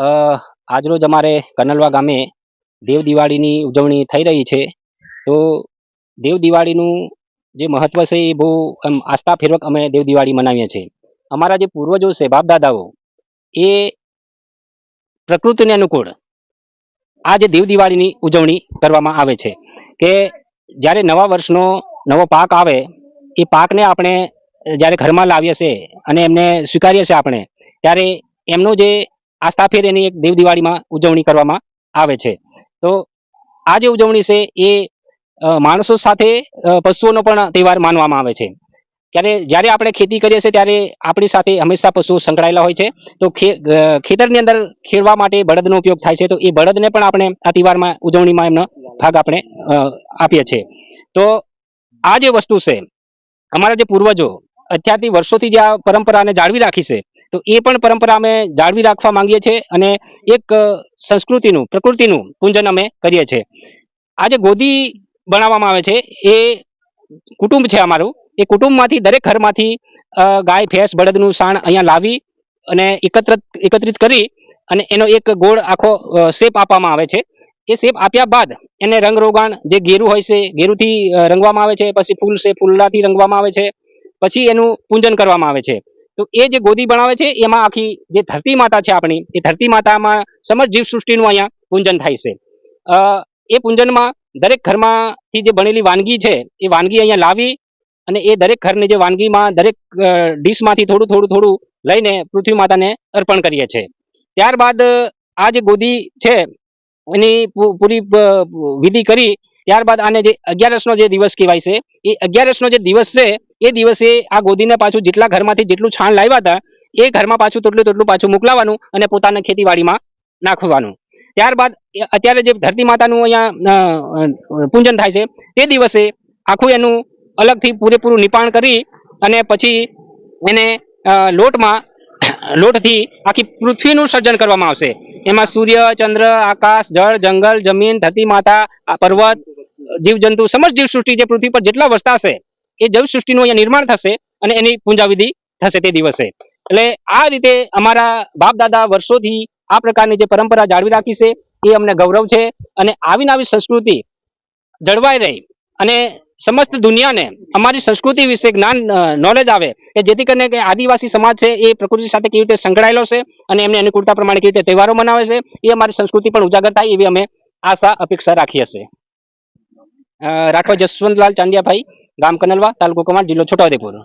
આજરોજ અમારે કનલવા ગામે દેવ દિવાળીની ઉજવણી થઈ રહી છે. તો દેવ દિવાળીનું જે મહત્વ છે એ બહુ એમ આસ્થાપૂર્વક અમે દેવ દિવાળી મનાવીએ છીએ. અમારા જે પૂર્વજો છે બાપદાદાઓ એ પ્રકૃતિને અનુકૂળ આ જે દેવ દિવાળીની ઉજવણી કરવામાં આવે છે કે જ્યારે નવા વર્ષનો નવો પાક આવે, એ પાકને આપણે જ્યારે ઘરમાં લાવીએ છીએ અને એમને સ્વીકારીએ છીએ આપણે, ત્યારે એમનું જે આસ્થાફેર એની એક દેવ દિવાળીમાં ઉજવણી કરવામાં આવે છે. તો આ જે ઉજવણી છે એ માણસો સાથે પશુઓનો પણ તહેવાર માનવામાં આવે છે. ત્યારે જ્યારે આપણે ખેતી કરીએ છીએ ત્યારે આપણી સાથે હંમેશા પશુઓ સંકળાયેલા હોય છે. તો ખેતરની અંદર ખેડવા માટે બળદનો ઉપયોગ થાય છે. તો એ બળદને પણ આપણે આ તહેવારમાં ઉજવણીમાં એમનો ભાગ આપણે આપીએ છીએ. તો આ જે વસ્તુ છે, અમારા જે પૂર્વજો અત્યારથી વર્ષોથી જે આ પરંપરાને જાળવી રાખી છે તો એ પણ પરંપરા અમે જાળવી રાખવા માંગીએ છીએ અને એક સંસ્કૃતિનું, પ્રકૃતિનું પૂજન અમે કરીએ છીએ. આ જે ગોદી બનાવવામાં આવે છે, એ કુટુંબ છે અમારું. એ કુટુંબમાંથી દરેક ઘરમાંથી ગાય, ભેંસ, બળદનું સાણ અહીંયા લાવી અને એકત્રિત એકત્રિત કરી અને એનો એક ગોળ આખો શેપ આપવામાં આવે છે. એ શેપ આપ્યા બાદ એને રંગરોગાણ જે ગેરું હોય છે, ગેરુથી રંગવામાં આવે છે, પછી ફૂલ છે ફૂલડાથી રંગવામાં આવે છે. પછી એનું પૂજન કરવામાં આવે છે. તો એ જે ગોદી બનાવે છે, એમાં આખી જે ધરતી માતા છે આપણી, એ ધરતી માતામાં સમજ જીવ સૃષ્ટિનું અહીંયા પૂજન થાય છે. એ પૂજનમાં દરેક ઘરમાંથી જે બનેલી વાનગી છે, એ વાનગી અહીંયા લાવી અને એ દરેક ઘરની જે વાનગીમાં દરેક ડીશમાંથી થોડું થોડું થોડું લઈને પૃથ્વી માતાને અર્પણ કરીએ છીએ ત્યારબાદ આ જે ગોદી છે, એની પૂરી વિધિ કરી ત્યારબાદ આને જે અગિયારસનો જે દિવસ કહેવાય છે, એ અગિયારસનો જે દિવસ છે, એ દિવસે આ ગોદીને પાછું જેટલા ઘરમાંથી જેટલું છાણ લાવ્યા હતા, એ ઘરમાં પાછું તેટલું તેટલું પાછું મોકલાવાનું અને પોતાના ખેતીવાડીમાં નાખવાનું. ત્યારબાદ અત્યારે જે ધરતી માતાનું અહીંયા પૂજન થાય છે, તે દિવસે આખું એનું અલગથી પૂરેપૂરું નિપાણ કરી અને પછી એને લોટમાં, લોટથી આખી પૃથ્વીનું સર્જન કરવામાં આવશે. એમાં સૂર્ય, ચંદ્ર, આકાશ, જળ, જંગલ, જમીન, ધરતી માતા પર્વત જીવજંતુ સમસ્ત જીવ સૃષ્ટિ જે પૃથ્વી પર જેટલા વસતા છે એ જીવ સૃષ્ટિનું અહીંયા નિર્માણ થશે અને એની પૂંજાવિધિ થશે તે દિવસે. એટલે આ રીતે અમારા બાપ દાદા વર્ષોથી આ પ્રકારની જે પરંપરા જાળવી રાખી છે, એ અમને ગૌરવ છે અને આવી આવી સંસ્કૃતિ જળવાઈ રહી અને સમસ્ત દુનિયાને અમારી સંસ્કૃતિ વિશે જ્ઞાન નોલેજ આવે કે જેથી કરીને કે આદિવાસી સમાજ છે એ પ્રકૃતિ સાથે કેવી રીતે સંકળાયેલો છે અને એમને અનુકૂળતા પ્રમાણે કેવી રીતે તહેવારો મનાવે છે, એ અમારી સંસ્કૃતિ પણ ઉજાગર થાય એવી અમે આશા, અપેક્ષા રાખીએ છીએ. રાઠવા જસવંતલાલ ચાંદિયાભાઈ ગામ કનલવા તાલુકો કમાડ જિલ્લો છોટાઉદેપુર